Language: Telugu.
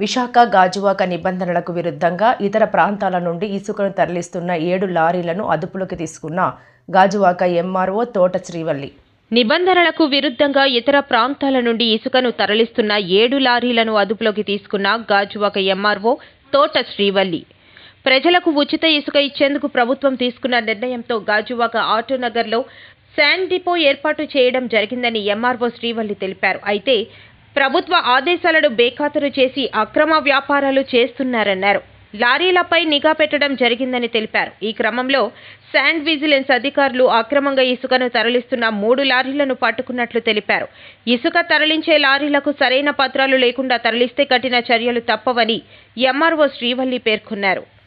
విశాఖ గాజువాక నిబంధనలకు విరుద్ధంగా ఇతర ప్రాంతాల నుండి ఇసుకను తరలిస్తున్న ఏడు లారీలను అదుపులోకి తీసుకున్న గాజువాక ఎంఆర్ఓ తోట శ్రీవల్లి. నిబంధనలకు విరుద్ధంగా ఇతర ప్రాంతాల నుండి ఇసుకను తరలిస్తున్న ఏడు లారీలను అదుపులోకి తీసుకున్న గాజువాక ఎంఆర్ఓ తోట శ్రీవల్లి. ప్రజలకు ఉచిత ఇసుక ఇచ్చేందుకు ప్రభుత్వం తీసుకున్న నిర్ణయంతో గాజువాక ఆటోనగర్లో శాండ్ డిపో ఏర్పాటు చేయడం జరిగిందని ఎంఆర్ఓ శ్రీవల్లి తెలిపారు. అయితే ప్రభుత్వ ఆదేశాలను బేఖాతరు చేసి అక్రమ వ్యాపారాలు చేస్తున్నారన్నారు. లారీలపై నిఘా పెట్టడం జరిగిందని తెలిపారు. ఈ క్రమంలో శాండ్ విజిలెన్స్ అధికారులు అక్రమంగా ఇసుకను తరలిస్తున్న మూడు లారీలను పట్టుకున్నట్లు తెలిపారు. ఇసుక తరలించే లారీలకు సరైన పత్రాలు లేకుండా తరలిస్తే కఠిన చర్యలు తప్పవని ఎంఆర్ఓ శ్రీవల్లి పేర్కొన్నారు.